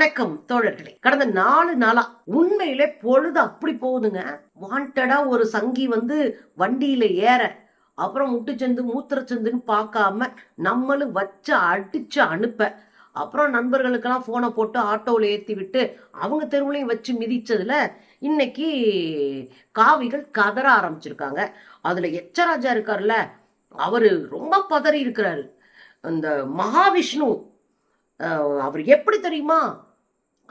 வணக்கம் தோழர்களே. கடந்த நாலு நாளா உண்மையிலே பொழுது அப்படி போகுதுங்க. வாண்டடா ஒரு சங்கி வந்து வண்டியில ஏற அப்புறம் முட்டுச்சந்து மூத்திரச்சந்துன்னு பார்க்காம நம்மளும் வச்சு அடிச்சு அனுப்ப அப்புறம் நண்பர்களுக்கெல்லாம் ஃபோனை போட்டு ஆட்டோவில் ஏற்றி விட்டு அவங்க தெருவுலையும் வச்சு மிதித்ததில் இன்னைக்கு காவிகள் கதற ஆரம்பிச்சிருக்காங்க. அதில் எச்சராஜா இருக்கார்ல அவர் ரொம்ப பதறி இருக்கிறாரு. அந்த மகாவிஷ்ணு அவர் எப்படி தெரியுமா?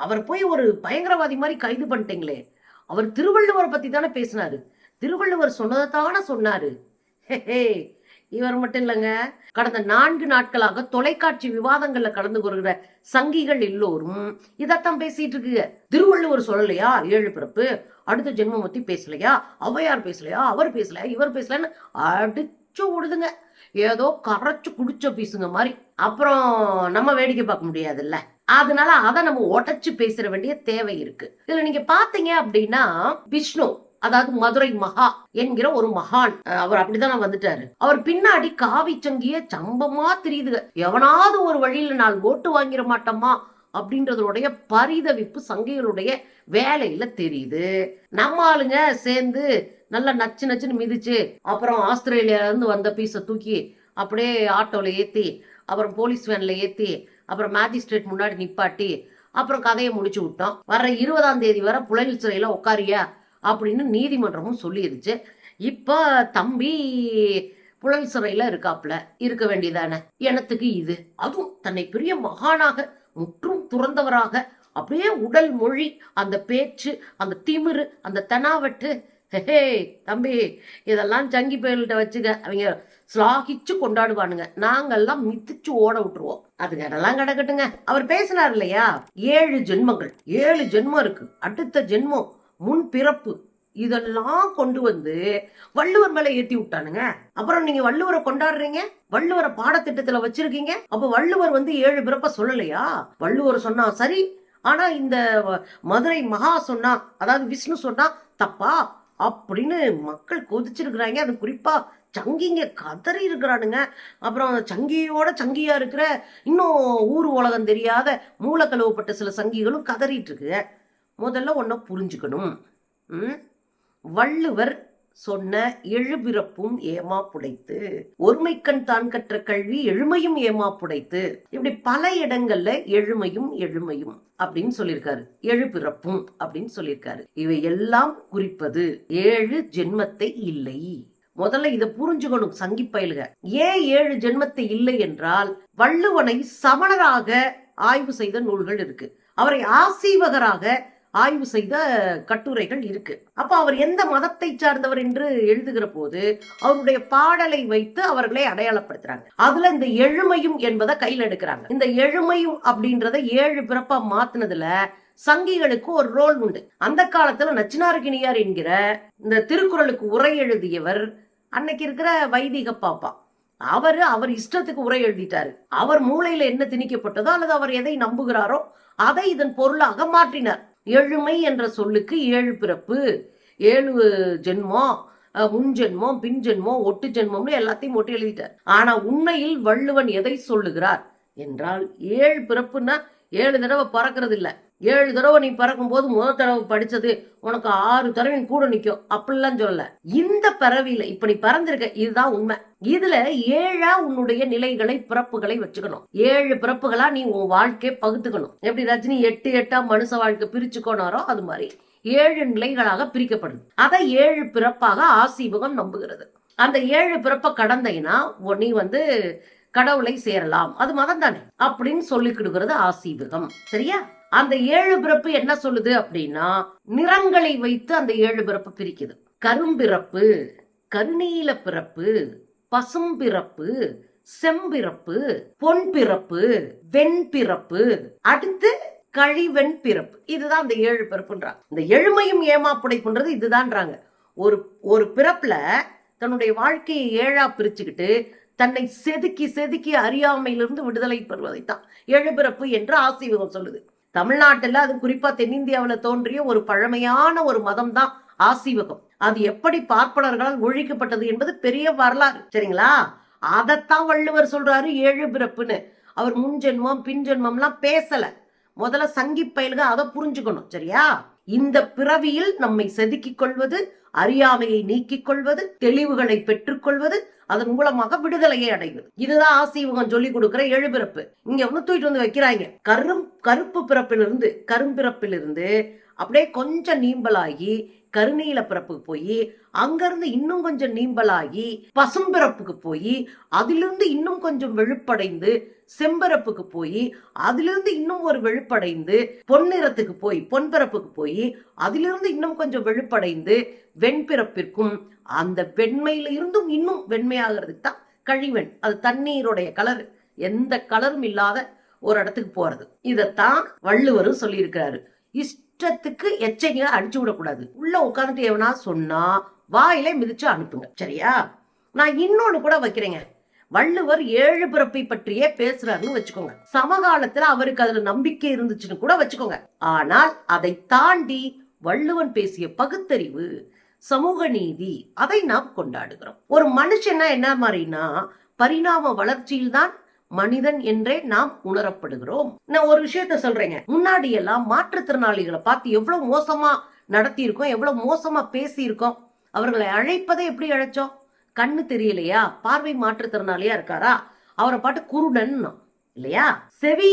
அவர் போய் ஒரு பயங்கரவாதி மாதிரி கைது பண்ணிட்டீங்களே. அவர் திருவள்ளுவரை பத்தி தானே பேசினாரு. திருவள்ளுவர் சொன்னதை தானே சொன்னாரு. ஹே இவர் மட்டும் இல்லைங்க. கடந்த நான்கு நாட்களாக தொலைக்காட்சி விவாதங்கள்ல கலந்து கொள்கிற சங்கிகள் எல்லோரும் இதைத்தான் பேசிட்டு இருக்குங்க. திருவள்ளுவர் சொல்லலையா? ஏழு பிறப்பு. அடுத்த ஜென்மம் பத்தி பேசலையா? ஔவையார் பேசலையா? அவர் பேசலையா? இவர் பேசலன்னு அடிச்சு விடுதுங்க ஏதோ கரைச்சு குடிச்ச பீசுங்க மாதிரி. அப்புறம் நம்ம வேடிக்கை பார்க்க முடியாதுல்ல. அதனால அதை நம்ம உடச்சு பேசுற வேண்டிய தேவை இருக்கு. இதுல நீங்க பாத்தீங்க அப்படின்னா விஷ்ணு அதாவது மதுரை மகா என்கிற ஒரு மகான். அவர் அப்படிதான் வந்துட்டாரு. அவர் பின்னாடி காவி சங்கிய சம்பமா தெரியுதுங்க எவனாவது ஒரு வழியில நான் ஓட்டு வாங்கிட மாட்டோமா அப்படின்றதோடைய பரிதவிப்பு சங்கிகளுடைய வேலையில தெரியுது. நம்ம ஆளுங்க சேர்ந்து நல்லா நச்சு நச்சுன்னு மிதிச்சு அப்புறம் ஆஸ்திரேலியால இருந்து வந்த பீஸை தூக்கி அப்படியே ஆட்டோல ஏத்தி அப்புறம் போலீஸ் வேன்ல ஏத்தி அப்புறம் மேஜிஸ்ட்ரேட் முன்னாடி நிப்பாட்டி அப்புறம் கதையை முடிச்சு விட்டோம் வர்ற இருபதாம் தேதி வரை புழல் சிறையில உட்காரியா அப்படின்னு நீதிமன்றமும் சொல்லிருச்சு. இப்போ தம்பி புழல் சிறையில இருக்காப்ல இருக்க வேண்டியதானே? எனத்துக்கு இது? அதுவும் தன்னை பெரிய மகானாக முற்றும் துறந்தவராக அப்படியே உடல் மொழி அந்த பேச்சு அந்த திமிரு அந்த தெனாவட்டு ஹே தம்பி இதெல்லாம் சங்கி பயல்கிட்ட வச்சுக்க. அவங்க ஸ்லாகிச்சு கொண்டாடுவானுங்க. நாங்கெல்லாம் மிதிச்சு ஓட விட்டுருவோம். அதுங்க அதெல்லாம் கிடக்கட்டுங்க. அவர் பேசினார் இல்லையா? ஏழு ஜென்மங்கள். ஏழு ஜென்மம் இருக்கு. அடுத்த ஜென்மம் முன் பிறப்பு. இதெல்லாம் கொண்டு வந்து வள்ளுவர் மேல ஏத்தி விட்டானுங்க. அப்புறம் நீங்க வள்ளுவரை கொண்டாடுறீங்க? வள்ளுவரை பாடத்திட்டத்துல வச்சிருக்கீங்க? அப்ப வள்ளுவர் வந்து ஏழு பிறப்ப சொல்லலையா? வள்ளுவர் சொன்னா சரி. ஆனா இந்த மதுரை மகா சொன்னா அதாவது விஷ்ணு சொன்னா தப்பா? அப்படின்னு மக்கள் கொதிச்சிருக்கிறாங்க. அது குறிப்பாக சங்கிங்க கதறி இருக்கிறானுங்க. அப்புறம் சங்கியோட சங்கியா இருக்கிற இன்னும் ஊர் உலகம் தெரியாத மூல கழுவப்பட்ட சில சங்கிகளும் கதறிட்டு இருக்கு. முதல்ல ஒன்றை புரிஞ்சுக்கணும். ம்? வள்ளுவர் சொன்ன எழுபிறப்பும் ஏமா புடைத்து ஒருமைக்கண் தான் கற்ற கல்வி எழுமையும் ஏமா புடைத்து இப்படி பல இடங்கள்ல எழுமையும் எழுமையும் அப்படின்னு சொல்லியிருக்காரு. எழுபிறப்பும் அப்படின்னு சொல்லியிருக்காரு. இவை எல்லாம் குறிப்பது ஏழு ஜென்மத்தை இல்லை. முதல்ல இதை புரிஞ்சுக்கணும் சங்கி பயலுக. ஏன் ஏழு ஜென்மத்தை இல்லை என்றால் வள்ளுவனை சமணராக ஆய்வு செய்த நூல்கள் இருக்கு. அவரை ஆசீவகராக ஆய்வு செய்த கட்டுரைகள் இருக்கு. அப்ப அவர் எந்த மதத்தை சார்ந்தவர் என்று எழுதுகிற போது அவருடைய பாடலை வைத்து அவர்களை அடையாளப்படுத்துறாங்க. அதுல இந்த எழுமையும் என்பதை கையில் எடுக்கிறாங்க. இந்த எழுமையும் அப்படின்றத ஏழு பிறப்பா மாத்தினதுல சங்கிகளுக்கு ஒரு ரோல் உண்டு. அந்த காலத்துல நச்சினார்கினியார் என்கிற இந்த திருக்குறளுக்கு உரை எழுதியவர் அன்னைக்கு இருக்கிற வைதிக பாப்பா. அவர் அவர் இஷ்டத்துக்கு உரை எழுதிட்டாரு. அவர் மூளையில என்ன திணிக்கப்பட்டதோ அல்லது அவர் எதை நம்புகிறாரோ அதை இதன் பொருளாக மாற்றினார். எழுமை என்ற சொல்லுக்கு ஏழு பிறப்பு. ஏழு ஜென்மம் அஹ், முன் ஜென்மம் பின் ஜென்மம் ஒட்டு ஜென்மம்னு எல்லாத்தையும் ஒட்டி எழுதிட்டார். ஆனா உண்மையில் வள்ளுவன் எதை சொல்லுகிறார்? என்றால் ஏழு பிறப்புன்னா ஏழு தடவை பறக்கிறது இல்லை ஏழு தடவை நீ பறக்கும் போது முதல் தடவை படிச்சது உனக்கு ஆறு தடவை கூட நிக்கும். அப்படிலாம் சொல்லல. இந்த பறவையில இப்ப நீ பறந்திருக்க இதுதான் உண்மை. இதுல ஏழா உன்னுடைய நிலைகளை பிறப்புகளை வச்சுக்கணும். ஏழு பிறப்புகளா நீ உன் வாழ்க்கையை பகுத்துக்கணும். எப்படி ரஜினி எட்டு எட்டா மனுஷ வாழ்க்கை பிரிச்சுக்கோனாரோ அது மாதிரி. ஏழு நிலைகளாக பிரிக்கப்படுது. அதை ஏழு பிறப்பாக ஆசீபகம் நம்புகிறது. அந்த ஏழு பிறப்பை கடந்தீங்கன்னா உ- நீ வந்து கடவுளை சேரலாம். அது மதம் தானே. அப்படின்னு சொல்லிக்கிடுகிறது ஆசீபகம் சரியா? அந்த ஏழு பிறப்பு என்ன சொல்லுது அப்படின்னா நிறங்களை வைத்து அந்த ஏழு பிறப்பு பிரிக்குது. கரும்பிறப்பு கருநீல பிறப்பு பசும்பிறப்பு செம்பிறப்பு பொன் பிறப்பு வெண்பிறப்பு அடுத்து கழிவெண் பிறப்பு. இதுதான் அந்த ஏழு பிறப்புன்றாங்க. இந்த எழுமையும் ஏமாப்புடைப்புன்றது இதுதான்றாங்க. ஒரு ஒரு பிறப்புல தன்னுடைய வாழ்க்கையை ஏழா பிரிச்சுக்கிட்டு தன்னை செதுக்கி செதுக்கி அறியாமையிலிருந்து விடுதலை பெறுவதைத்தான். எழுபிறப்பு என்று ஆசீவகம் சொல்லுது. தமிழ்நாட்டுல அது குறிப்பா தென்னிந்தியாவில் தோன்றிய ஒரு பழமையான ஒரு மதம் தான் ஆசீவகம். அது எப்படி பார்ப்பனர்களால் ஒழிக்கப்பட்டது என்பது பெரிய வரலாறு சரிங்களா? அதைத்தான் வள்ளுவர் சொல்றாரு ஏழு பிறப்புன்னு. அவர் முன் ஜென்மம் பின் ஜென்மம்லாம் பேசல. முதல்ல சங்கி பயலுக அதை புரிஞ்சுக்கணும் சரியா? இந்த பிறவியில் நம்மை செதுக்கிக் கொள்வது அறியாமையை நீக்கிக் கொள்வது தெளிவுகளை பெற்றுக்கொள்வது அதன் மூலமாக விடுதலையை அடைவது. இதுதான் ஆசீவகம் சொல்லி கொடுக்கிற எழுபிறப்பு. இங்க வந்து தூக்கிட்டு வந்து வைக்கிறாங்க. கரும் கருப்பு பிறப்பிலிருந்து கரும்பிறப்பிலிருந்து அப்படியே கொஞ்சம் நீம்பலாகி கருணையில பிறப்புக்கு போய் அங்கிருந்து இன்னும் கொஞ்சம் நீம்பலாகி பசும்பிறப்புக்கு போய் அதிலிருந்து இன்னும் கொஞ்சம் வெளுப்படைந்து செம்பிறப்புக்கு போய் அதிலிருந்து இன்னும் ஒரு வெளுப்படைந்து பொன்னிறத்துக்கு போய் பொன்பிறப்புக்கு போய் அதிலிருந்து இன்னும் கொஞ்சம் வெளுப்படைந்து வெண்பிறப்பிற்கும் அந்த வெண்மையில இருந்தும் இன்னும் வெண்மையாகிறதுக்கு தான் கழிவெண். அது தண்ணீருடைய கலர். எந்த கலரும் இல்லாத ஒரு இடத்துக்கு போறது. இதைத்தான் வள்ளுவரும் சொல்லியிருக்கிறாரு. குற்றத்துக்கு எச்சைங்க அடிச்சு விடக்கூடாது. உள்ள உட்காந்துட்டு எவனா சொன்னா வாயில மிதிச்சு அனுப்புங்க. சரியா? நான் இன்னொன்னு கூட வைக்கிறேங்க. வள்ளுவர் ஏழு பிறப்பை பற்றியே பேசுறாருன்னு வச்சுக்கோங்க. சமகாலத்துல அவருக்கு அதுல நம்பிக்கை இருந்துச்சுன்னு கூட வச்சுக்கோங்க. ஆனால் அதை தாண்டி வள்ளுவன் பேசிய பகுத்தறிவு சமூக நீதி அதை நாம் கொண்டாடுகிறோம். ஒரு மனுஷன்னா என்ன மாதிரினா பரிணாம வளர்ச்சியில்தான் மனிதன் என்றே நாம் உணரப்படுகிறோம். நான் ஒரு விஷயத்த சொல்றேங்க. முன்னாடி எல்லாம் மாற்றுத்திறனாளிகளை பார்த்து எவ்வளவு மோசமா நடத்தி இருக்கோம் எவ்வளவு மோசமா பேசி இருக்கோம் அவர்களை அழைப்பதை எப்படி அழைச்சோம்? கண்ணு தெரியலையா? பார்வை மாற்றுத்திறனாளியா இருக்காரா? அவரை பாட்டு குருடன் இல்லையா? செவி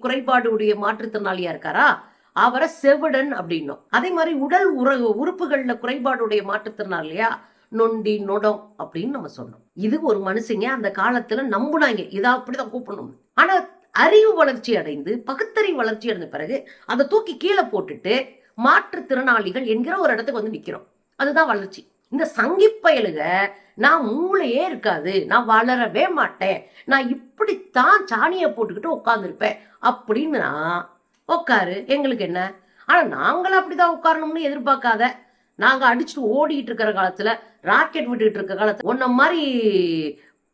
குறைபாடு உடைய மாற்றுத்திறனாளியா இருக்காரா? அவரை செவிடன் அப்படின்னும். அதே மாதிரி உடல் உற உறுப்புகள்ல குறைபாடுடைய மாற்றுத்திறனாளியா? நொண்டி நொடம் அப்படின்னு நம்ம சொன்னோம் இது ஒரு மனுஷங்க அந்த காலத்துல நம்புனாங்க. இதா அப்படிதான் கூப்பிடணும். ஆனா அறிவு வளர்ச்சி அடைந்து பகுத்தறிவு வளர்ச்சி அடைந்த பிறகு அதை தூக்கி கீழே போட்டுட்டு மாற்றுத்திறனாளிகள் என்கிற ஒரு இடத்துக்கு வந்து நிக்கிறோம். அதுதான் வளர்ச்சி. இந்த சங்கி பயலுக நான் மூளையே இருக்காது நான் வளரவே மாட்டேன் நான் இப்படித்தான் சாணியை போட்டுக்கிட்டு உட்காந்துருப்பேன் அப்படின்னா உட்காரு எங்களுக்கு என்ன? ஆனா நாங்களும் அப்படிதான் உட்காரணும்னு எதிர்பார்க்காத. நாங்க அடிச்சுட்டு ஓடிட்டு இருக்கிற காலத்துல ராக்கெட் விட்டுட்டு இருக்க காலத்துல உன்ன மாதிரி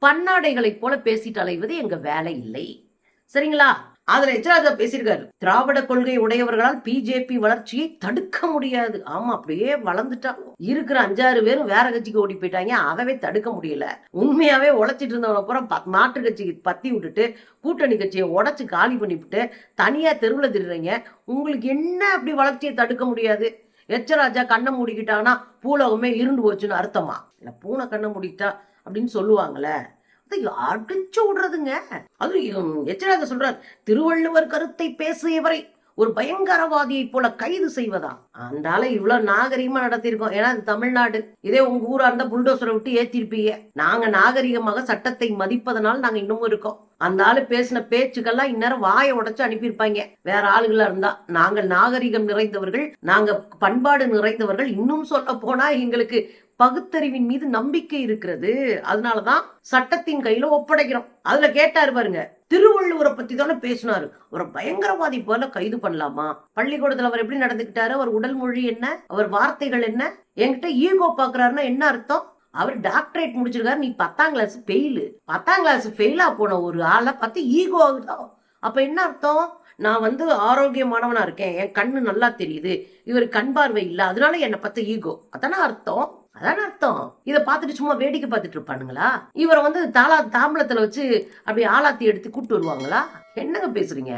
பன்னாடைகளைப் போல பேசிட்டு அலைவது எங்க வேலை இல்லை. சரிங்களா? அதுல எச்சராஜா பேசியிருக்காரு. திராவிட கொள்கை உடையவர்களால் பிஜேபி வளர்ச்சியை தடுக்க முடியாது. ஆமா அப்படியே வளர்ந்துட்டாங்க இருக்கிற அஞ்சாறு பேரும் வேற கட்சிக்கு ஓடி போயிட்டாங்க. அதவே தடுக்க முடியல. உண்மையாவே உழைச்சிட்டு இருந்தவன அப்புறம் மாற்று கட்சிக்கு பத்தி விட்டுட்டு கூட்டணி கட்சியை உடச்சு காலி பண்ணிவிட்டு தனியா தெருவில் திடுறீங்க உங்களுக்கு என்ன அப்படி வளர்ச்சியை தடுக்க முடியாது? எச்சராஜா கண்ணை மூடிக்கிட்டாங்கன்னா பூலகமே இருண்டு போச்சுன்னு அர்த்தமா? இல்ல பூனை கண்ணை மூடிக்கிட்டா அப்படின்னு சொல்லுவாங்களே. அதை அடிச்சு விடுறதுங்க அது எச்சராஜா சொல்றார் திருவள்ளுவர் கருத்தை பேசியவரை ஒரு பயங்கரவாதியை போல கைது செய்வதா? அந்தால இவ்வளவு நாகரிகமா நடத்தியிருக்கோம். ஏன்னா இது தமிழ்நாடு. இதே உங்க ஊரா இருந்தா புல்டோசரை விட்டு ஏத்திருப்பீங்க. நாங்க நாகரிகமாக சட்டத்தை மதிப்பதனால் நாங்க இன்னமும் இருக்கோம். அந்த ஆளு பேசின பேச்சுக்கெல்லாம் இந்நேரம் வாயை உடைச்சு அனுப்பியிருப்பாங்க. வேற ஆளுகளா இருந்தா. நாங்கள் நாகரிகம் நிறைந்தவர்கள் நாங்க பண்பாடு நிறைந்தவர்கள் இன்னும் சொல்ல போனா எங்களுக்கு பகுத்தறிவின் மீது நம்பிக்கை இருக்கிறது. அதனாலதான் சட்டத்தின் கையில ஒப்படைக்கிறோம். அதுல கேட்டாரு பாருங்க திருவள்ளுவரை பத்தி தானே பேசினாரு. ஒரு பயங்கரவாதி போல கைது பண்ணலாமா? பள்ளிக்கூடத்துல அவர் எப்படி நடந்துக்கிட்டாரு? அவர் உடல் மொழி என்ன? அவர் வார்த்தைகள் என்ன? என்கிட்ட ஈகோ பாக்குறாருன்னா என்ன அர்த்தம்? அவர் டாக்டரேட் முடிச்சிருக்காரு. நீ பத்தாம் கிளாஸ் ஃபெயிலு பத்தாம் கிளாஸ் ஃபெயிலா போன ஒரு ஆளை பார்த்து ஈகோ ஆகுதோ? அப்ப என்ன அர்த்தம்? நான் வந்து ஆரோக்கியமானவனா இருக்கேன். என் கண்ணு நல்லா தெரியுது. இவர் கண் பார்வை இல்லை. அதனால என்னை பத்தி ஈகோ. அதானே அர்த்தம்? அதான அர்த்தம். இதை பார்த்துட்டு சும்மா வேடிக்கை பார்த்துட்டு இருப்பானுங்களா? இவரை வந்து தாளா தாம்பளத்துல வச்சு அப்படி ஆலாத்தி எடுத்து கூப்பிட்டு வருவாங்களா? என்னங்க பேசுறீங்க?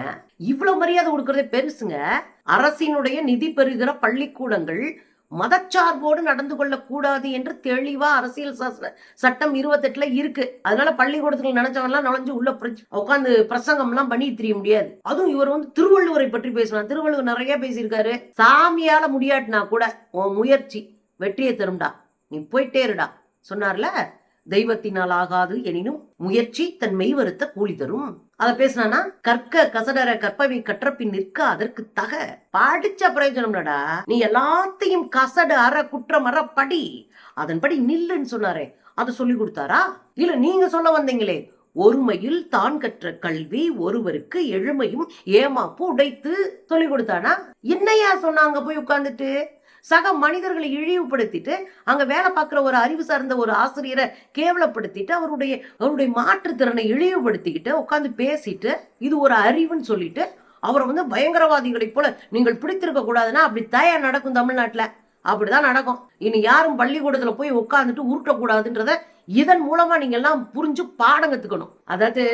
இவ்வளவு மரியாதை கொடுக்கறதே பெருசுங்க. அரசினுடைய நிதி பெறுகிற பள்ளிக்கூடங்கள் மதச்சார்போடு நடந்து கொள்ளக்கூடாது என்று தெளிவா அரசியல் சாசன சட்டம் இருபத்தெட்டுல இருக்கு. அதனால பள்ளிக்கூடத்துல நினைச்சவன்லாம் நுழைஞ்சு உள்ள உட்காந்து பிரசங்கம் எல்லாம் பண்ணி தெரிய முடியாது. அதுவும் இவர் வந்து திருவள்ளுவரை பற்றி பேசலாம் திருவள்ளுவர் நிறைய பேசியிருக்காரு. சாமியால முடியாட்டினா கூட உன் முயற்சி வெற்றியை தரும்டா. நீ போயிட்டே இருடா. சொன்னார்ல தெய்வத்தினால் ஆகாது எனினும் முயற்சி தன் மெய் வருத்த கூலி தரும். அத பேசினானா கற்க கசடர கற்பவை கற்றப்பின் நிற்க அதற்கு தக. படிச்ச பிரயோஜனம்லடா. நீ எல்லாத்தையும் கசடு அற குற்றம் அற படி. அதன்படி நில்லுன்னு சொன்னாரே. அது சொல்லி கொடுத்தாரா? இல்ல நீங்க சொல்ல வந்தீங்களே. ஒருமையில் தான் கற்ற கல்வி ஒருவருக்கு எழுமையும் ஏமாப்பு உடைத்து சொல்லி கொடுத்தானா? என்னையா சொன்னாங்க போய் உட்கார்ந்துட்டு? சக மனிதர்களை இழிவுபடுத்திட்டு அங்க வேலை பார்க்குற ஒரு அறிவு சார்ந்த ஒரு ஆசிரியரை கேவலப்படுத்திட்டு அவருடைய அவருடைய மாற்றுத்திறனை இழிவுபடுத்திக்கிட்டு உட்காந்து பேசிட்டு இது ஒரு அறிவுன்னு சொல்லிட்டு அவரை வந்து பயங்கரவாதிகளை போல நீங்கள் பிடித்திருக்க கூடாதுன்னா அப்படி தயா நடக்கும் தமிழ்நாட்டுல. அப்படிதான் நடக்கும். இனி யாரும் பள்ளிக்கூடத்துல போய் உட்காந்துட்டு உருட்டக்கூடாதுன்றத இதன் மூலமா நீங்க எல்லாம் புரிஞ்சு பாடம் கத்துக்கணும். அதாவது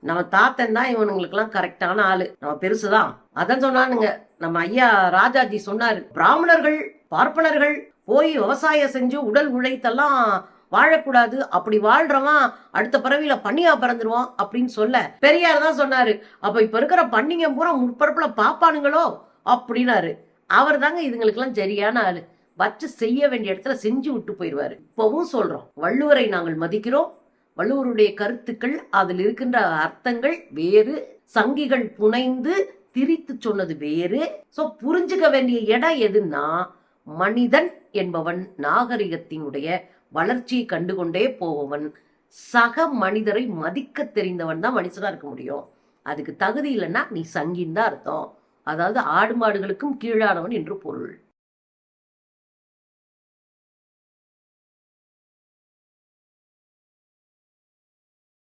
நம்ம தாத்தன் தான் இவனுங்களுக்குலாம் கரெக்டான ஆளு. நம்ம பெருசுதான். அதான் சொன்னானுங்க. நம்ம ஐயா ராஜாஜி சொன்னாரு. பிராமணர்கள் பார்ப்பனர்கள் போய் விவசாயம் செஞ்சு உடல் உழைத்தெல்லாம் வாழக்கூடாது. அப்படி வாழ்றவன் அடுத்த பிறவியில பண்ணியா பிறந்துருவான் அப்படின்னு சொல்ல. பெரியார் தான் சொன்னாரு. அப்ப இப்ப இருக்கிற பண்ணிங்க பூரா முற்பரப்புல பாப்பானுங்களோ? அப்படின்னாரு. அவர் தாங்க இதுங்களுக்கெல்லாம் சரியான ஆளு. வச்சு செய்ய வேண்டிய இடத்துல செஞ்சு விட்டு போயிடுவாரு. இப்பவும் சொல்றோம். வள்ளுவரை நாங்கள் மதிக்கிறோம். வள்ளுவருடைய கருத்துக்கள் அதில் இருக்கின்ற அர்த்தங்கள் வேறு சங்கிகள் புனைந்து திரித்து சொன்னது வேறு. சோ புரிஞ்சுக்க வேண்டிய இடம் எதுன்னா மனிதன் என்பவன் நாகரிகத்தினுடைய வளர்ச்சியை கண்டுகொண்டே போபவன். சக மனிதரை மதிக்க தெரிந்தவன் தான் மனுஷனா இருக்க முடியும். அதுக்கு தகுதி இல்லைன்னா நீ சங்கின்னு தான் அர்த்தம். அதாவது ஆடு மாடுகளுக்கும் கீழானவன் என்று பொருள்.